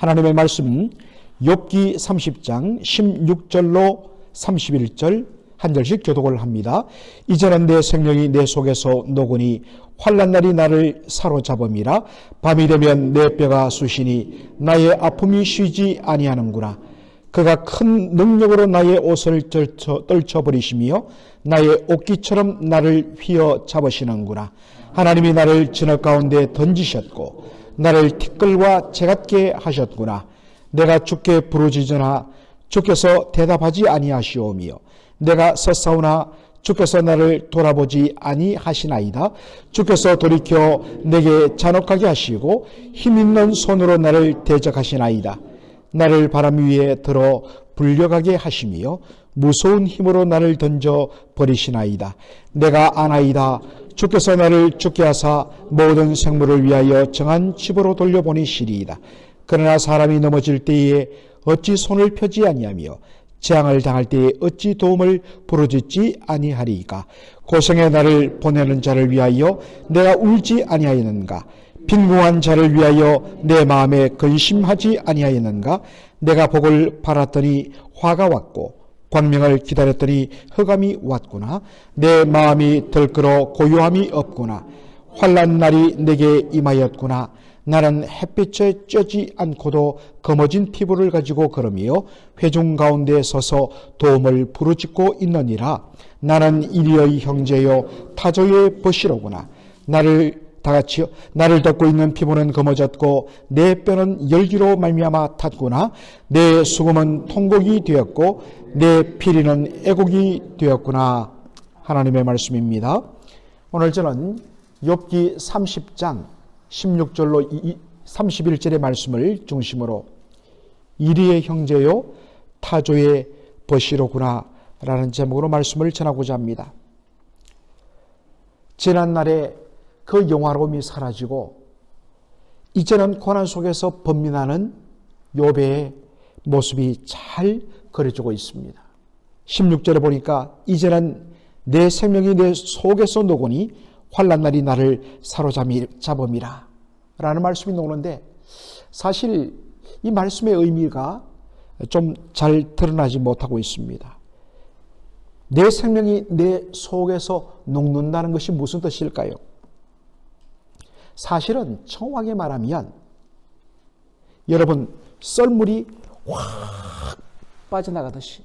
하나님의 말씀 욥기 30장 16절로 31절 한 절씩 교독을 합니다. 이제는 내 생명이 내 속에서 녹으니 환란 날이 나를 사로잡음이라 밤이 되면 내 뼈가 쑤시니 나의 아픔이 쉬지 아니하는구나. 그가 큰 능력으로 나의 옷을 떨쳐, 떨쳐버리시며 나의 옷기처럼 나를 휘어 잡으시는구나. 하나님이 나를 진흙 가운데 던지셨고 나를 티끌과 재같게 하셨구나. 내가 주께 부르짖으나 주께서 대답하지 아니하시오며 내가 서사오나 주께서 나를 돌아보지 아니하시나이다. 주께서 돌이켜 내게 잔혹하게 하시고 힘있는 손으로 나를 대적하시나이다. 나를 바람 위에 들어 불려가게 하시며 무서운 힘으로 나를 던져 버리시나이다. 내가 아나이다. 주께서 나를 죽게 하사 모든 생물을 위하여 정한 집으로 돌려보내시리이다. 그러나 사람이 넘어질 때에 어찌 손을 펴지 아니하며 재앙을 당할 때에 어찌 도움을 부르짖지 아니하리이까? 고생의 나를 보내는 자를 위하여 내가 울지 아니하였는가? 빈궁한 자를 위하여 내 마음에 근심하지 아니하였는가? 내가 복을 바랐더니 화가 왔고 광명을 기다렸더니 흑암이 왔구나 내 마음이 들끓어 고요함이 없구나 환란 날이 내게 임하였구나 나는 햇빛에 쬐지 않고도 검어진 피부를 가지고 걸으며 회중 가운데 서서 도움을 부르짖고 있느니라. 나는 이리의 형제요 타조의 벗이로구나. 나를 다 같이 나를 덮고 있는 피부는 검어졌고 내 뼈는 열기로 말미암아 탔구나. 내 수금은 통곡이 되었고 내 피리는 애곡이 되었구나. 하나님의 말씀입니다. 오늘 저는 욥기 30장 16절로 31절의 말씀을 중심으로 이리의 형제요 타조의 벗이로구나 라는 제목으로 말씀을 전하고자 합니다. 지난날에 그 영화로움이 사라지고 이제는 고난 속에서 번민하는 요배의 모습이 잘 그려지고 있습니다. 16절에 보니까 이제는 내 생명이 내 속에서 녹으니 환란 날이 나를 사로잡음이라 라는 말씀이 나오는데 사실 이 말씀의 의미가 좀 잘 드러나지 못하고 있습니다. 내 생명이 내 속에서 녹는다는 것이 무슨 뜻일까요? 사실은 정확하게 말하면 여러분 썰물이 확 빠져나가듯이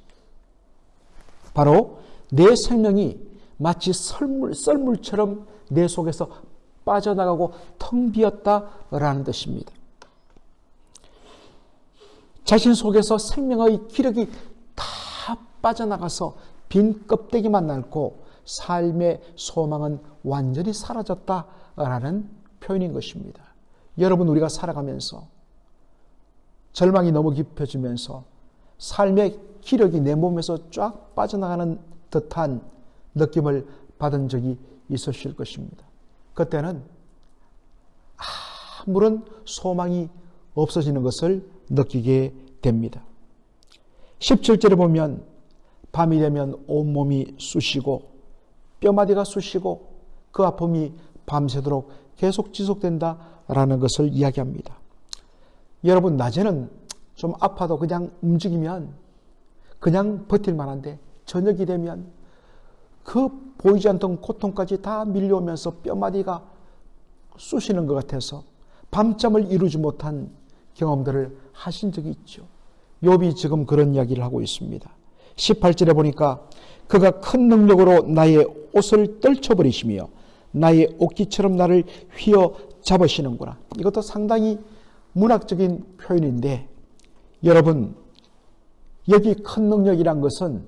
바로 내 생명이 마치 썰물, 썰물처럼 내 속에서 빠져나가고 텅 비었다라는 뜻입니다. 자신 속에서 생명의 기력이 다 빠져나가서 빈 껍데기만 남고 삶의 소망은 완전히 사라졌다라는 표현인 것입니다. 여러분 우리가 살아가면서 절망이 너무 깊어지면서 삶의 기력이 내 몸에서 쫙 빠져나가는 듯한 느낌을 받은 적이 있으실 것입니다. 그때는 아무런 소망이 없어지는 것을 느끼게 됩니다. 17절에 보면 밤이 되면 온몸이 쑤시고 뼈마디가 쑤시고 그 아픔이 밤새도록 계속 지속된다라는 것을 이야기합니다. 여러분 낮에는 좀 아파도 그냥 움직이면 그냥 버틸 만 한데 저녁이 되면 그 보이지 않던 고통까지 다 밀려오면서 뼈마디가 쑤시는 것 같아서 밤잠을 이루지 못한 경험들을 하신 적이 있죠. 욥이 지금 그런 이야기를 하고 있습니다. 18절에 보니까 그가 큰 능력으로 나의 옷을 떨쳐버리시며 나의 옷기처럼 나를 휘어 잡으시는구나. 이것도 상당히 문학적인 표현인데 여러분 여기 큰 능력이란 것은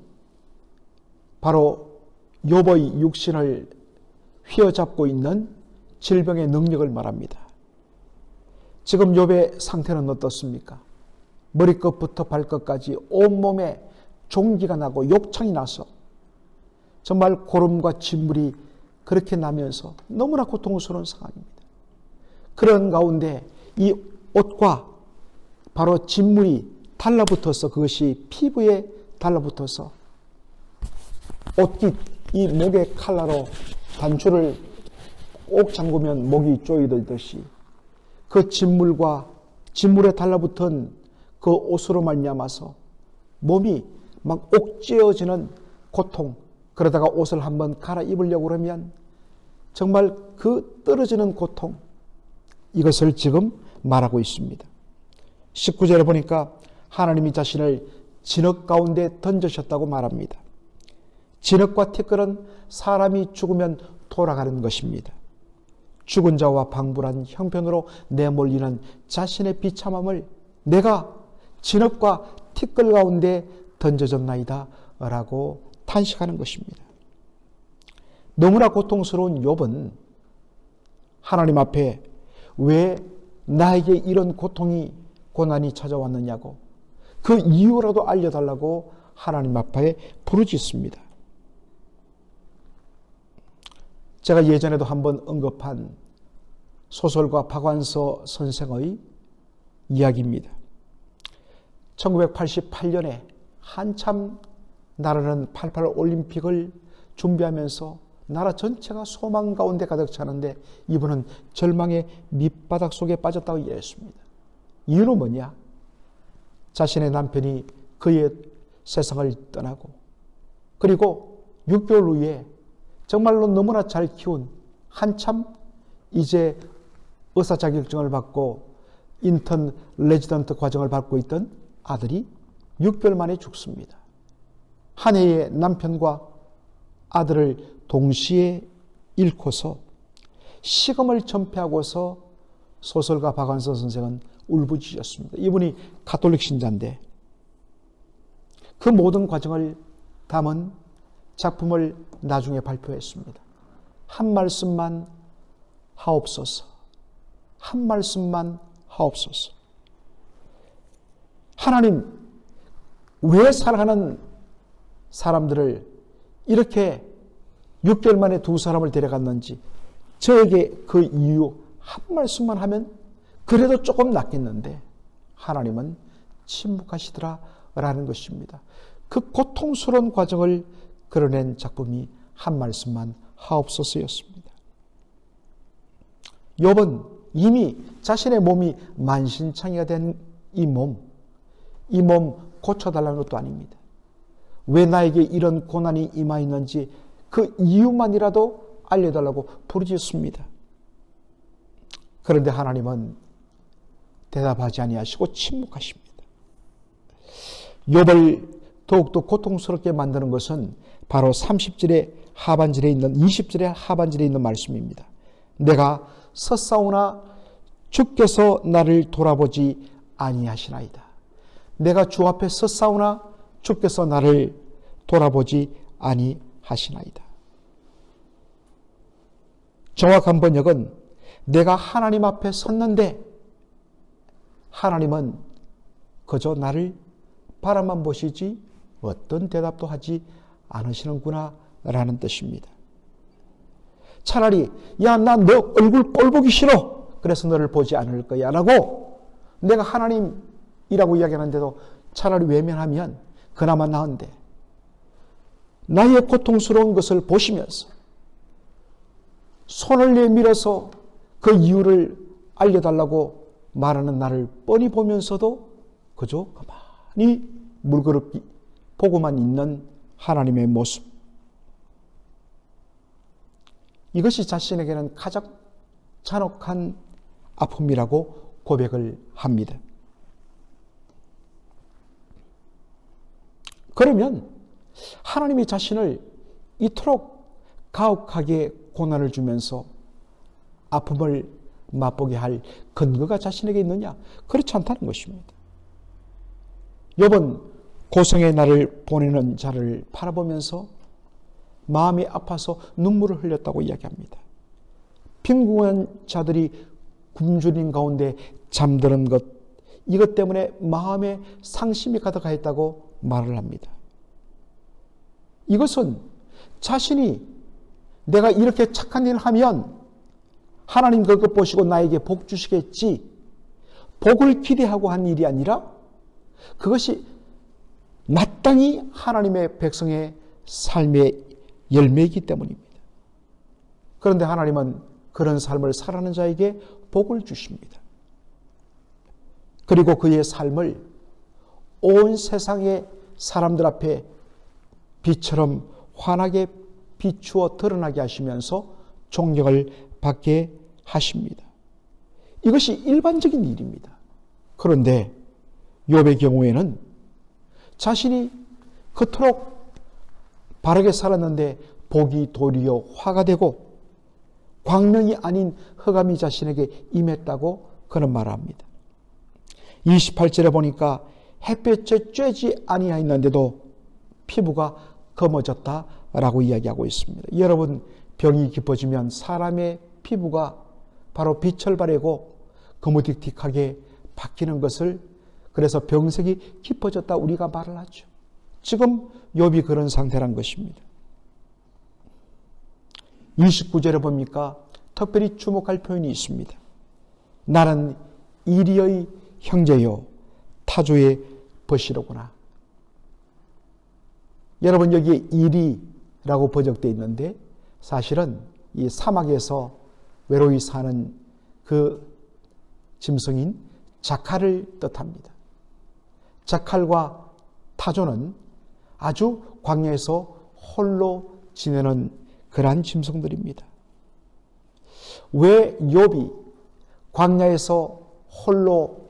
바로 욥의 육신을 휘어잡고 있는 질병의 능력을 말합니다. 지금 욥의 상태는 어떻습니까? 머리끝부터 발끝까지 온몸에 종기가 나고 욕창이 나서 정말 고름과 진물이 그렇게 나면서 너무나 고통스러운 상황입니다. 그런 가운데 이 옷과 바로 진물이 달라붙어서 그것이 피부에 달라붙어서 옷깃 이 목의 칼라로 단추를 꼭 잠그면 목이 쪼이듯이 그 진물과 진물에 달라붙은 그 옷으로 말미암아서 몸이 막 옥죄어지는 고통 그러다가 옷을 한번 갈아입으려고 그러면 정말 그 떨어지는 고통 이것을 지금 말하고 있습니다. 19절에 보니까 하나님이 자신을 진흙 가운데 던져셨다고 말합니다. 진흙과 티끌은 사람이 죽으면 돌아가는 것입니다. 죽은 자와 방불한 형편으로 내몰리는 자신의 비참함을 내가 진흙과 티끌 가운데 던져졌나이다 라고 탄식하는 것입니다. 너무나 고통스러운 욥은 하나님 앞에 왜 나에게 이런 고통이 고난이 찾아왔느냐고 그 이유라도 알려달라고 하나님 앞에 부르짖습니다. 제가 예전에도 한번 언급한 소설가 박완서 선생의 이야기입니다. 1988년에 한참 나라는 88 올림픽을 준비하면서 나라 전체가 소망 가운데 가득 차는데 이분은 절망의 밑바닥 속에 빠졌다고 이해했습니다. 이유는 뭐냐? 자신의 남편이 그의 세상을 떠나고 그리고 6개월 후에 정말로 너무나 잘 키운 한참 이제 의사 자격증을 받고 인턴 레지던트 과정을 받고 있던 아들이 6개월 만에 죽습니다. 한 해의 남편과 아들을 동시에 잃고서 시금을 전폐하고서 소설가 박완서 선생은 울부짖었습니다. 이분이 가톨릭 신자인데 그 모든 과정을 담은 작품을 나중에 발표했습니다. 한 말씀만 하옵소서. 한 말씀만 하옵소서. 하나님, 왜 사랑하는 사람들을 이렇게 6개월 만에 두 사람을 데려갔는지 저에게 그 이유 한 말씀만 하면 그래도 조금 낫겠는데 하나님은 침묵하시더라 라는 것입니다. 그 고통스러운 과정을 그려낸 작품이 한 말씀만 하옵소서였습니다. 욥은 이미 자신의 몸이 만신창이가 된 이 몸, 이 몸 고쳐달라는 것도 아닙니다. 왜 나에게 이런 고난이 임하 있는지 그 이유만이라도 알려달라고 부르짖습니다. 그런데 하나님은 대답하지 아니하시고 침묵하십니다. 욥을 더욱더 고통스럽게 만드는 것은 바로 30절의 하반절에 있는 20절의 하반절에 있는 말씀입니다. 내가 섰사오나 주께서 나를 돌아보지 아니하시나이다. 내가 주 앞에 섰사오나 주께서 나를 돌아보지 아니하시나이다. 정확한 번역은 내가 하나님 앞에 섰는데 하나님은 그저 나를 바라만 보시지 어떤 대답도 하지 않으시는구나 라는 뜻입니다. 차라리 야 나 너 얼굴 꼴 보기 싫어 그래서 너를 보지 않을 거야 라고 내가 하나님이라고 이야기하는데도 차라리 외면하면 그나마 나은데 나의 고통스러운 것을 보시면서 손을 내밀어서 그 이유를 알려달라고 말하는 나를 뻔히 보면서도 그저 가만히 물그릇 보고만 있는 하나님의 모습. 이것이 자신에게는 가장 잔혹한 아픔이라고 고백을 합니다. 그러면 하나님이 자신을 이토록 가혹하게 고난을 주면서 아픔을 맛보게 할 근거가 자신에게 있느냐? 그렇지 않다는 것입니다. 욥은 고성의 날을 보내는 자를 바라보면서 마음이 아파서 눈물을 흘렸다고 이야기합니다. 빈궁한 자들이 굶주린 가운데 잠드는 것, 이것 때문에 마음에 상심이 가득하였다고 말을 합니다. 이것은 자신이 내가 이렇게 착한 일을 하면 하나님 그것 보시고 나에게 복 주시겠지. 복을 기대하고 한 일이 아니라 그것이 마땅히 하나님의 백성의 삶의 열매이기 때문입니다. 그런데 하나님은 그런 삶을 살아가는 자에게 복을 주십니다. 그리고 그의 삶을 온 세상의 사람들 앞에 빛처럼 환하게 비추어 드러나게 하시면서 존경을 받게 하십니다. 이것이 일반적인 일입니다. 그런데 욥의 경우에는 자신이 그토록 바르게 살았는데 복이 도리어 화가 되고 광명이 아닌 흑암이 자신에게 임했다고 그는 말합니다. 28절에 보니까 햇볕에 쬐지 아니하였는데도 피부가 검어졌다라고 이야기하고 있습니다. 여러분 병이 깊어지면 사람의 피부가 바로 빛을 발하고 거무틱틱하게 바뀌는 것을 그래서 병색이 깊어졌다 우리가 말을 하죠. 지금 욥이 그런 상태란 것입니다. 29절에 보니까 특별히 주목할 표현이 있습니다. 나는 이리의 형제요 타조의 벗이로구나. 여러분 여기에 이리라고 번역되어 있는데 사실은 이 사막에서 외로이 사는 그 짐승인 자칼을 뜻합니다. 자칼과 타조는 아주 광야에서 홀로 지내는 그러한 짐승들입니다. 왜 욥이 광야에서 홀로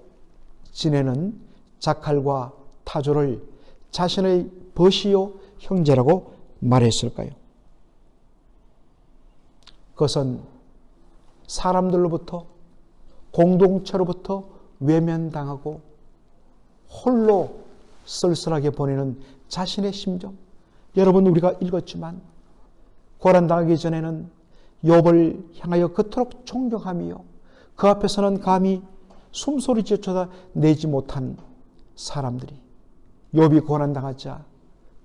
지내는 자칼과 타조를 자신의 벗이요 형제라고 말했을까요? 그것은 사람들로부터 공동체로부터 외면당하고 홀로 쓸쓸하게 보내는 자신의 심정. 여러분 우리가 읽었지만 고난당하기 전에는 욥을 향하여 그토록 존경하며 그 앞에서는 감히 숨소리조차 내지 못한 사람들이 욥이 고난 당하자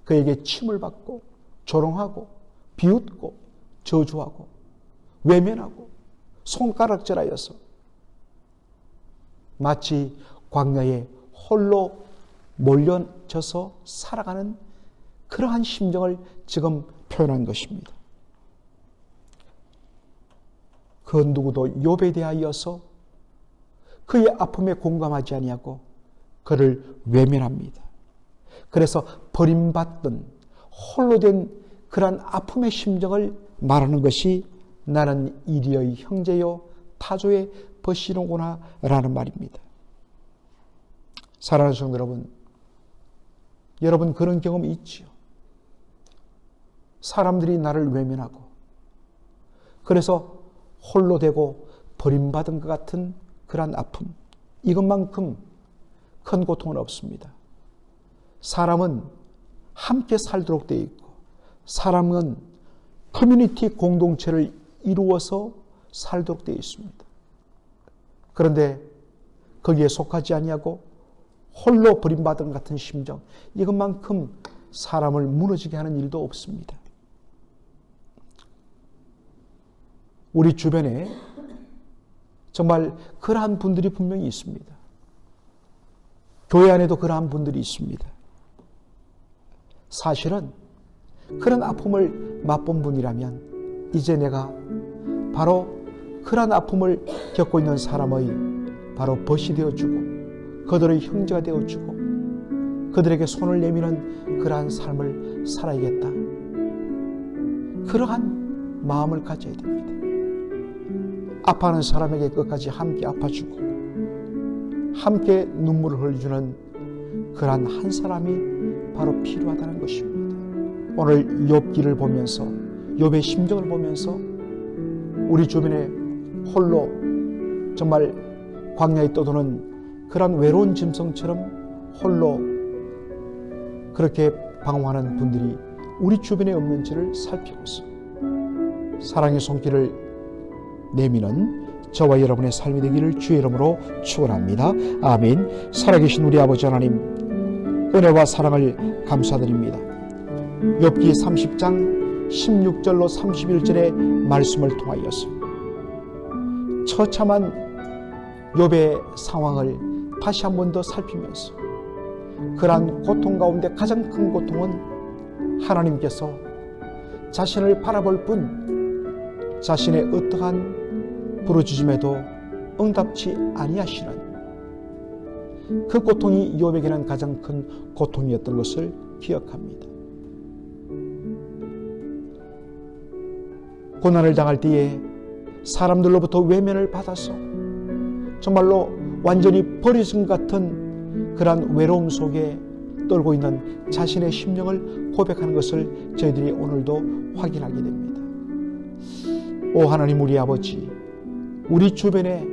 그에게 침을 받고 조롱하고 비웃고 저주하고 외면하고 손가락질하여서 마치 광야에 홀로 몰려져서 살아가는 그러한 심정을 지금 표현한 것입니다. 그 누구도 욥에 대하여서 그의 아픔에 공감하지 아니하고 그를 외면합니다. 그래서 버림받던 홀로 된 그러한 아픔의 심정을 말하는 것이 나는 이리의 형제요 타조의 벗이로구나 라는 말입니다. 사랑하는 성도 여러분, 여러분 그런 경험이 있지요. 사람들이 나를 외면하고 그래서 홀로 되고 버림받은 것 같은 그러한 아픔 이것만큼 큰 고통은 없습니다. 사람은 함께 살도록 되어 있고 사람은 커뮤니티 공동체를 이루어서 살도록 되어 있습니다. 그런데 거기에 속하지 아니하고 홀로 버림받은 같은 심정 이것만큼 사람을 무너지게 하는 일도 없습니다. 우리 주변에 정말 그러한 분들이 분명히 있습니다. 교회 안에도 그러한 분들이 있습니다. 사실은 그런 아픔을 맛본 분이라면 이제 내가 바로 그러한 아픔을 겪고 있는 사람의 바로 벗이 되어주고 그들의 형제가 되어주고 그들에게 손을 내미는 그러한 삶을 살아야겠다. 그러한 마음을 가져야 됩니다. 아파하는 사람에게 끝까지 함께 아파주고 함께 눈물을 흘려주는 그러한 한 사람이 바로 필요하다는 것입니다. 오늘 욥기를 보면서 욥의 심정을 보면서 우리 주변에 홀로 정말 광야에 떠도는 그러한 외로운 짐승처럼 홀로 그렇게 방황하는 분들이 우리 주변에 없는지를 살피고서 사랑의 손길을 내미는 저와 여러분의 삶이 되기를 주의 이름으로 축원합니다. 아멘. 살아계신 우리 아버지 하나님 은혜와 사랑을 감사드립니다. 욥기 30장 16절로 31절의 말씀을 통하여서 처참한 욥의 상황을 다시 한 번 더 살피면서 그러한 고통 가운데 가장 큰 고통은 하나님께서 자신을 바라볼 뿐 자신의 어떠한 부르짖음에도 응답치 아니하시는 그 고통이 욥에게는 가장 큰 고통이었던 것을 기억합니다. 고난을 당할 때에 사람들로부터 외면을 받아서 정말로 완전히 것 같은 그러한 외로움 속에 떨고 있는 자신의 심령을 고백하는 것을 저희들이 오늘도 확인하게 됩니다. 오 하나님 우리 아버지 우리 주변에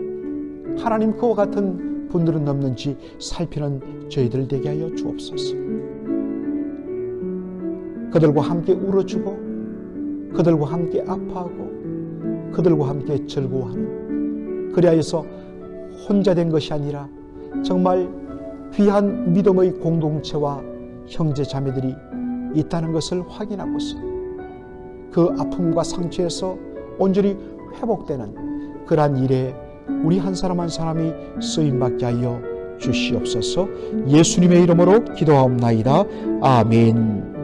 하나님 그와 같은 분들은 없는지 살피는 저희들 되게 하여 주옵소서. 그들과 함께 울어주고 그들과 함께 아파하고 그들과 함께 즐거워하는 그리하여서 혼자 된 것이 아니라 정말 귀한 믿음의 공동체와 형제 자매들이 있다는 것을 확인하고서 그 아픔과 상처에서 온전히 회복되는 그러한 일에 우리 한 사람 한 사람이 쓰임받게 하여 주시옵소서 예수님의 이름으로 기도하옵나이다. 아멘.